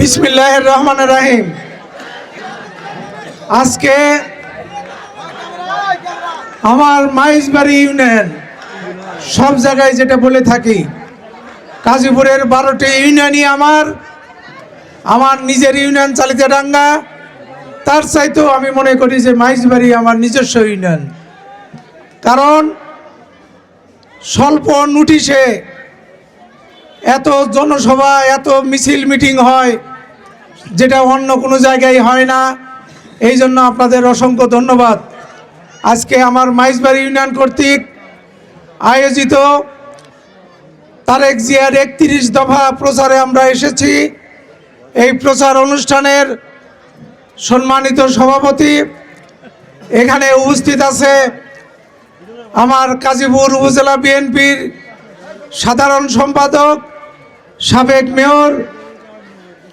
বিসমিল্লাহ রহমান রাহিম। আজকে আমার মাইজবাড়ি ইউনিয়ন, সব জায়গায় যেটা বলে থাকি, কাজীপুরের বারোটি ইউনিয়নই আমার। আমার নিজের ইউনিয়ন চালিত ডাঙ্গা তার চাইতেও আমি মনে করি যে মাইজবাড়ি আমার নিজস্ব ইউনিয়ন। কারণ স্বল্প নোটিশে এত জনসভা, এত মিছিল মিটিং হয় যেটা অন্য কোনো জায়গায় হয় না। এই জন্য আপনাদের অসংখ্য ধন্যবাদ। আজকে আমার মাইজবাড়ি ইউনিয়ন কর্তৃক আয়োজিত তারেক জিয়ার একত্রিশ দফা প্রচারে আমরা এসেছি। এই প্রচার অনুষ্ঠানের সম্মানিত সভাপতি এখানে উপস্থিত আছে আমার কাজীপুর উপজেলা বিএনপির সাধারণ সম্পাদক সাবেক মেয়র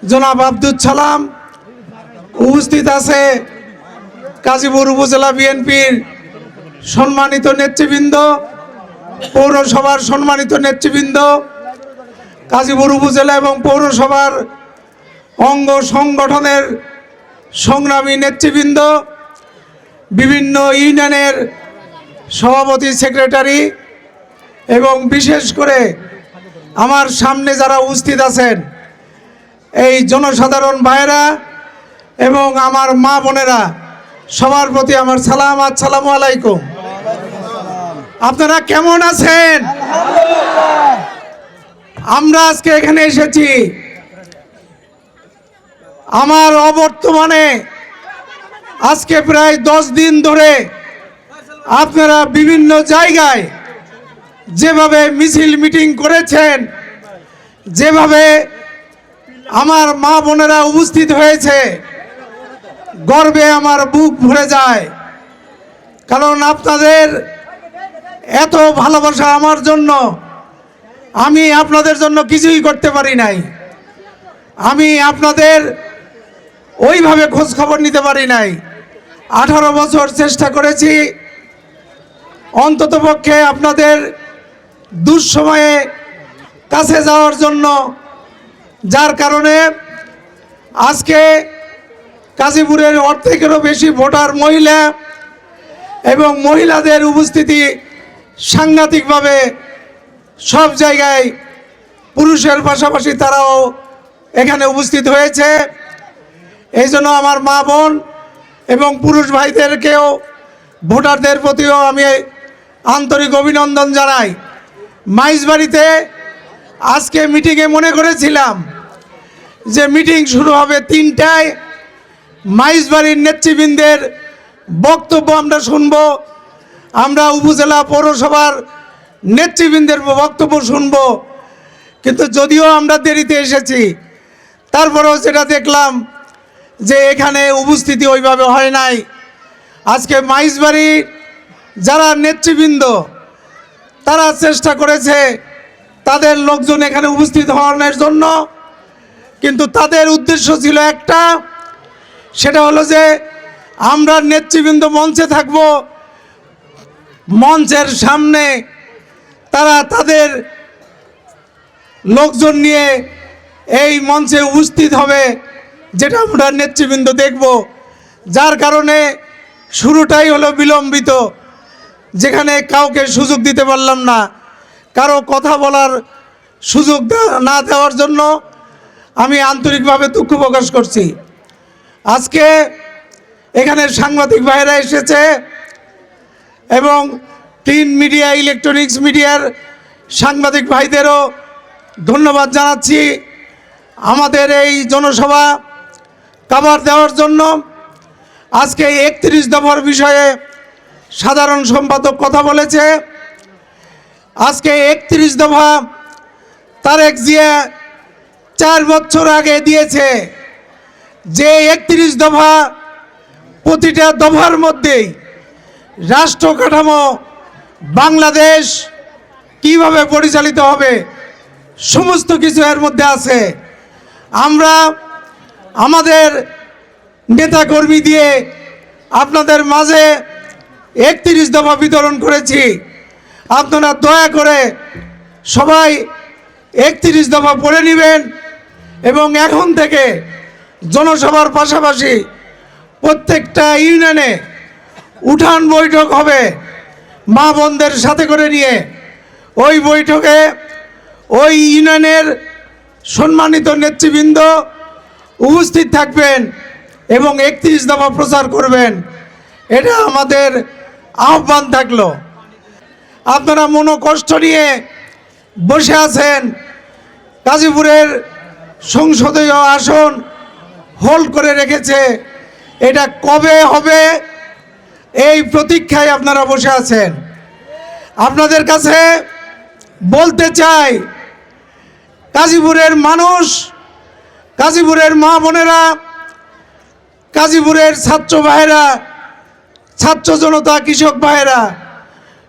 জনাব আব্দুল সালাম উপস্থিত আছে কাজীপুর উপজেলা বিএনপির সম্মানিত নেতৃবৃন্দ, পৌরসভার সম্মানিত নেতৃবৃন্দ কাজীপুর উপজেলা এবং পৌরসভার অঙ্গ সংগঠনের সংগ্রামী নেতৃবৃন্দ, বিভিন্ন ইউনিয়নের সভাপতি, সেক্রেটারি এবং বিশেষ করে আমার সামনে যারা উপস্থিত আছেন এই জনসাধারণ ভাইয়েরা এবং আমার মা বোনেরা, সবার প্রতি আমার সালাম আসসালামু আলাইকুম। আপনারা কেমন আছেন? আমরা আজকে এখানে এসেছি। আমার অবর্তমানে আজকে প্রায় দশ দিন ধরে আপনারা বিভিন্ন জায়গায় যেভাবে মিছিল মিটিং করেছেন, যেভাবে আমার মা বোনেরা উপস্থিত হয়েছে। গর্বে আমার বুক ভরে যায়। কারণ আপনাদের এত ভালোবাসা আমার জন্য, আমি আপনাদের জন্য কিছুই করতে পারি নাই। আমি আপনাদের ওইভাবে খোঁজ খবর নিতে পারি নাই। আঠারো বছর চেষ্টা করেছি, অন্ততপক্ষে আপনাদের দুঃসময়ে কাছে যাওয়ার জন্য যার কারণে আজকে গাজীপুরের অর্ধেকেরও বেশি ভোটার মহিলা এবং মহিলাদের উপস্থিতি সাংঘাতিকভাবে সব জায়গায় পুরুষের পাশাপাশি তারাও এখানে উপস্থিত হয়েছে। এই জন্য আমার মা বোন এবং পুরুষ ভাইদেরকেও, ভোটারদের প্রতিও আমি আন্তরিক অভিনন্দন জানাই। মাইজবাড়িতে আজকে মিটিংয়ে মনে করেছিলাম যে মিটিং শুরু হবে তিনটায়। মাইজবাড়ির নেতৃবৃন্দের বক্তব্য আমরা শুনব। আমরা উপজেলা পৌরসভার নেতৃবৃন্দের বক্তব্য শুনব। কিন্তু যদিও আমরা দেরিতে এসেছি, তারপরেও যেটা দেখলাম যে এখানে উপস্থিতি ওইভাবে হয় নাই। আজকে মাইজবাড়ির যারা নেতৃবৃন্দ, তারা চেষ্টা করেছে তাদের লোকজন এখানে উপস্থিত হওয়ার জন্য, কিন্তু তাদের উদ্দেশ্য ছিল একটা। সেটা হলো যে, আমরা নেতৃবৃন্দ মঞ্চে থাকব। মঞ্চের সামনে তারা তাদের লোকজন নিয়ে এই মঞ্চে উপস্থিত হবে, যেটা আমরা নেতৃবৃন্দ দেখব। যার কারণে শুরুটাই হলো বিলম্বিত, যেখানে কাউকে সুযোগ দিতে পারলাম না। কারও কথা বলার সুযোগ না দেওয়ার জন্য আমি আন্তরিকভাবে দুঃখ প্রকাশ করছি। আজকে এখানে সাংবাদিক ভাইরা এসেছে এবং প্রিন্ট মিডিয়া, ইলেকট্রনিক্স মিডিয়ার সাংবাদিক ভাইদেরও ধন্যবাদ জানাচ্ছি। আমাদের এই জনসভা কাভার দেওয়ার জন্য আজকে একত্রিশ দফার বিষয়ে সাধারণ সম্পাদক কথা বলেছে। আজকে একত্রিশ দফা তারেক জিয়া চার বছর আগে দিয়েছে যে একত্রিশ দফা প্রতিটা দফার মধ্যেই রাষ্ট্র কাঠামো বাংলাদেশ কীভাবে পরিচালিত হবে, সমস্ত কিছু এর মধ্যে আছে। আমরা আমাদের নেতাকর্মী দিয়ে আপনাদের মাঝে একত্রিশ দফা বিতরণ করেছি। আপনারা দয়া করে সবাই একত্রিশ দফা পড়ে নেবেন এবং এখন থেকে জনসভার পাশাপাশি প্রত্যেকটা ইউনিয়নে উঠান বৈঠক হবে। মা বোনদের সাথে করে নিয়ে ওই বৈঠকে ওই ইউনিয়নের সম্মানিত নেতৃবৃন্দ উপস্থিত থাকবেন এবং একত্রিশ দফা প্রচার করবেন। এটা আমাদের আহ্বান থাকল। আপনারা মনো কষ্ট নিয়ে বসে আছেন। গাজীপুরের সংসদীয় আসন হোল্ড করে রেখেছে। এটা কবে হবে? এই প্রতীক্ষায় আপনারা বসে আছেন। আপনাদের কাছে বলতে চাই, গাজীপুরের মানুষ, গাজীপুরের মা বোনেরা, গাজীপুরের ছাত্র ভাইয়েরা, ছাত্র জনতা, কৃষক ভাইয়েরা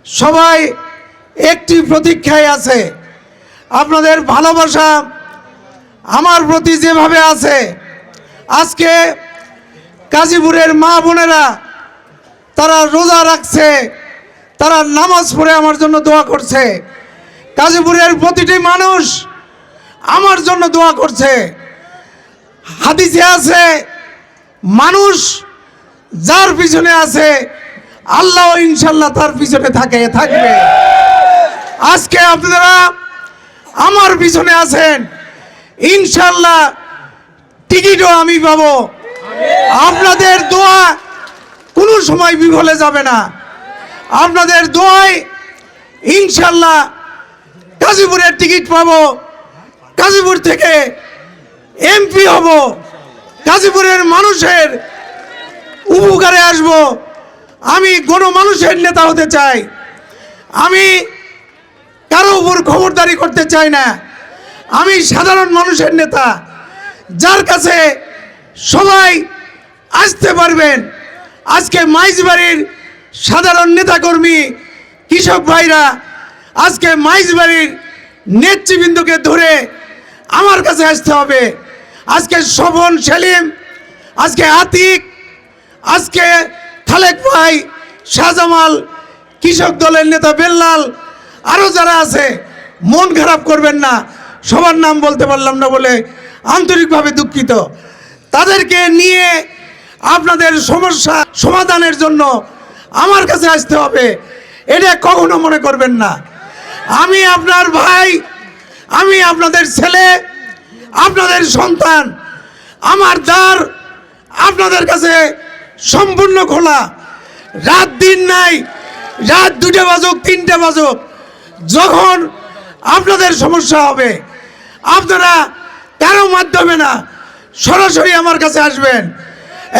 সবাই একটি প্রতীক্ষায় আছে। আপনাদের ভালোবাসা আমার প্রতি যেভাবে আছে, আজকে গাজীপুরের মা বোনেরা তারা রোজা রাখছে, তারা নামাজ পড়ে আমার জন্য দোয়া করছে। গাজীপুরের প্রতিটি মানুষ আমার জন্য দোয়া করছে। হাদিসে আছে, মানুষ যার পিছনে আছে আল্লাহ ইনশাল্লাহ তার পিছনে থাকে, থাকবে। আজকে আপনারা আমার পিছনে আছেন। ইনশাল্লাহ টিকিটও আমি পাবো। আপনাদের দোয়া কোনো সময় বিফলে যাবে না। আপনাদের দোয়ায় ইনশাল্লাহ গাজীপুরের টিকিট পাবো। গাজীপুর থেকে এমপি হব। গাজীপুরের মানুষের উপকারে আসব। আমি গণমানুষের নেতা হতে চাই। আমি কারও উপর খবরদারি করতে চাই না। আমি সাধারণ মানুষের নেতা, যার কাছে সবাই আসতে পারবেন। আজকে মাইজবাড়ির সাধারণ নেতাকর্মী, কৃষক ভাইরা, আজকে মাইজবাড়ির নেতৃবৃন্দকে ধরে আমার কাছে আসতে হবে। আজকে শোভন সেলিম, আজকে আতিক, আজকে খালেক ভাই, শাহজামাল, কৃষক দলের নেতা বেল্লাল আরও যারা আছে, মন খারাপ করবেন না, সবার নাম বলতে পারলাম না বলে আন্তরিকভাবে দুঃখিত। তাদেরকে নিয়ে আপনাদের সমস্যা সমাধানের জন্য আমার কাছে আসতে হবে, এটা কখনো মনে করবেন না। আমি আপনার ভাই, আমি আপনাদের ছেলে, আপনাদের সন্তান, আমার দ্বার আপনাদের কাছে সম্পূর্ণ খোলা। রাত দিন নাই, রাত দুটো বাজুক, তিনটে বাজুক। যখন আপনাদের সমস্যা হবে, আপনারা কারও মাধ্যমে না, সরাসরি আমার কাছে আসবেন।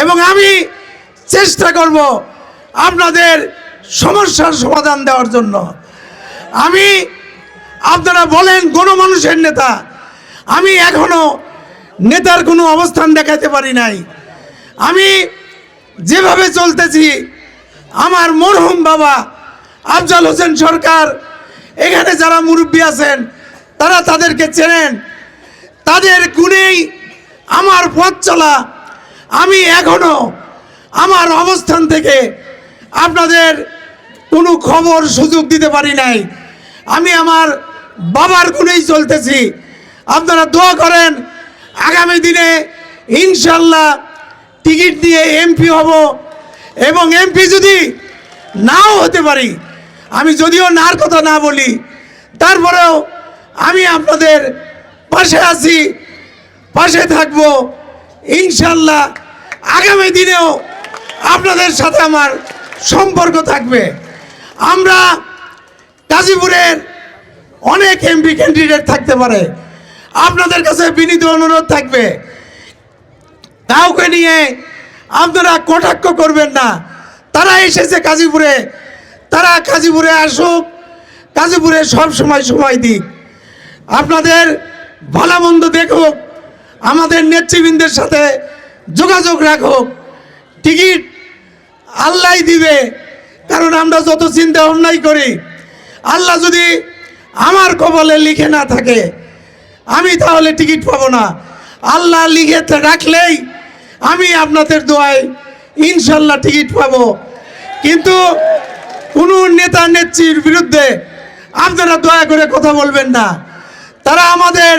এবং আমি চেষ্টা করব আপনাদের সমস্যার সমাধান দেওয়ার জন্য। আমি, আপনারা বলেন কোনো মানুষের নেতা, আমি এখনও নেতার কোনো অবস্থান দেখাতে পারি নাই। আমি যেভাবে চলতেছি, আমার মরহুম বাবা আফজাল হোসেন সরকার, এখানে যারা মুরব্বী আছেন, তারা তাদেরকে চেনেন। তাদের গুণেই আমার পথ চলা। আমি এখনও আমার অবস্থান থেকে আপনাদের কোনো খবর, সুযোগ দিতে পারি নাই। আমি আমার বাবার গুণেই চলতেছি। আপনারা দোয়া করেন, আগামী দিনে ইনশাল্লাহ টিকিট দিয়ে এমপি হব এবং এমপি যদি নাও হতে পারি, আমি যদিও নার কথা না বলি, তারপরেও আমি আপনাদের পাশে আছি, পাশে থাকব। ইনশাল্লাহ আগামী দিনেও আপনাদের সাথে আমার সম্পর্ক থাকবে। আমরা গাজীপুরের অনেক এমপি ক্যান্ডিডেট থাকতে পারে। আপনাদের কাছে বিনীত অনুরোধ থাকবে কাউকে নিয়ে আপনারা কটাক্ষ করবেন না। তারা এসেছে গাজীপুরে। তারা গাজীপুরে আসুক, গাজীপুরে সব সময় সময় দিক। আপনাদের ভালো মন্দ দেখুক, আমাদের নেতৃবৃন্দের সাথে যোগাযোগ রাখুক। টিকিট আল্লাহ দিবে, কারণ আমরা যত চিন্তা ভাবনাই করি, আল্লাহ যদি আমার কবলে লিখে না থাকে, আমি তাহলে টিকিট পাবো না। আল্লাহ লিখে রাখলেই আমি আপনাদের দোয়ায় ইনশাল্লাহ টিকিট পাবো। কিন্তু কোনো নেতা নেত্রীর বিরুদ্ধে আপনারা দয়া করে কথা বলবেন না। তারা আমাদের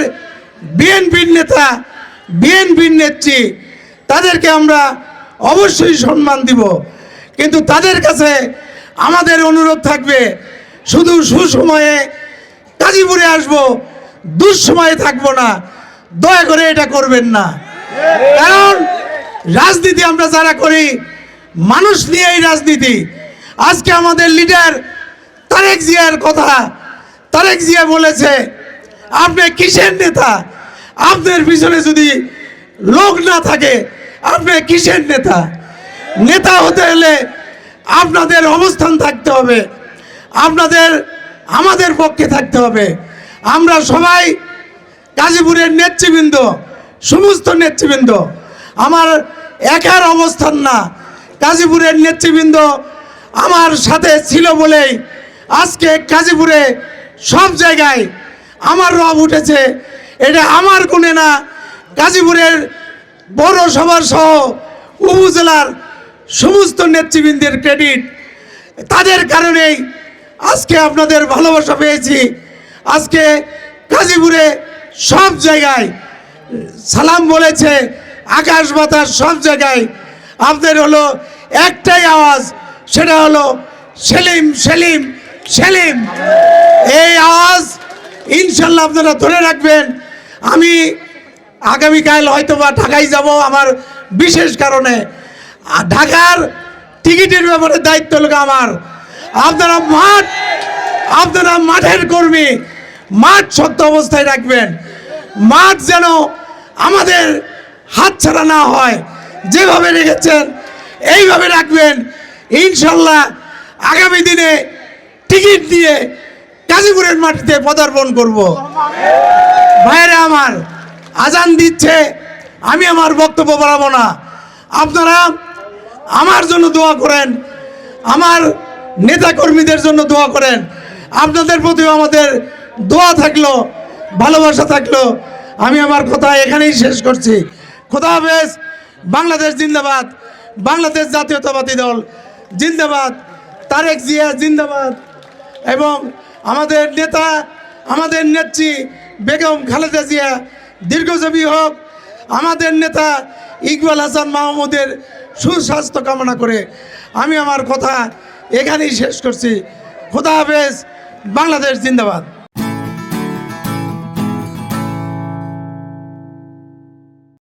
বিএনপির নেতা, বিএনপির নেত্রী, তাদেরকে আমরা অবশ্যই সম্মান দিব। কিন্তু তাদের কাছে আমাদের অনুরোধ থাকবে, শুধু সুসময়ে গাজীপুরে আসব, দুঃসময়ে থাকব না। দয়া করে এটা করবেন না। কারণ রাজনীতি আমরা যারা করি, মানুষ নিয়েই রাজনীতি। আজকে আমাদের লিডার তারেক জিয়ার কথা। তারেক জিয়া বলেছে, আপনি কিসের নেতা? আপনার পিছনে যদি লোক না থাকে, আপনি কিসের নেতা? নেতা হতে হলে আপনাদের অবস্থান থাকতে হবে। আপনাদের, আমাদের পক্ষে থাকতে হবে। আমরা সবাই গাজীপুরের নেতৃবৃন্দ, সমস্ত নেতৃবৃন্দ। আমার একার অবস্থান না। গাজীপুরের নেতৃবৃন্দ আমার সাথে ছিল বলেই আজকে গাজীপুরে সব জায়গায় আমার রব উঠেছে। এটা আমার গুণে না গাজীপুরের পৌরসভার সহ উপজেলার সমস্ত নেতৃবৃন্দের ক্রেডিট। তাদের কারণেই আজকে আপনাদের ভালোবাসা পেয়েছি। আজকে গাজীপুরে সব জায়গায় সালাম বলেছে আকাশ বাতাস সব জায়গায়। আপনাদের হলো একটাই আওয়াজ, সেটা হলো সেলিম সেলিম সেলিম। এই আওয়াজ ইনশাল্লাহ আপনারা ধরে রাখবেন। আমি আগামীকাল হয়তো বা ঢাকায় যাব আমার বিশেষ কারণে। ঢাকার টিকিটের ব্যাপারে দায়িত্ব লোক আমার। আপনারা মাঠ, আপনারা মাঠের কর্মী, মাঠ সত্য অবস্থায় রাখবেন। মাঠ যেন আমাদের হাতছাড়া না হয়, যেভাবে রেখেছেন, এইভাবে রাখবেন। ইনশাল্লাহ আগামী দিনে টিকিট দিয়ে গাজীপুরের মাটিতে পদার্পণ করব। ভাইরা আমার, আজান দিচ্ছে, আমি আমার বক্তব্য বাড়াবো না। আপনারা আমার জন্য দোয়া করেন, আমার নেতা কর্মীদের জন্য দোয়া করেন। আপনাদের প্রতিও আমাদের দোয়া থাকল, ভালোবাসা থাকল। আমি আমার কথা এখানেই শেষ করছি। খোদা হাফেজ, বাংলাদেশ জিন্দাবাদ, বাংলাদেশ জাতীয়তাবাদী দল জিন্দাবাদ, তারেক জিয়া জিন্দাবাদ, এবং আমাদের নেতা, আমাদের নেত্রী বেগম খালেদা জিয়া দীর্ঘজীবী হোক, আমাদের নেতা ইকবাল হাসান মাহমুদের সুস্বাস্থ্য কামনা করে আমি আমার কথা এখানেই শেষ করছি। খোদা হাফেজ, বাংলাদেশ জিন্দাবাদ।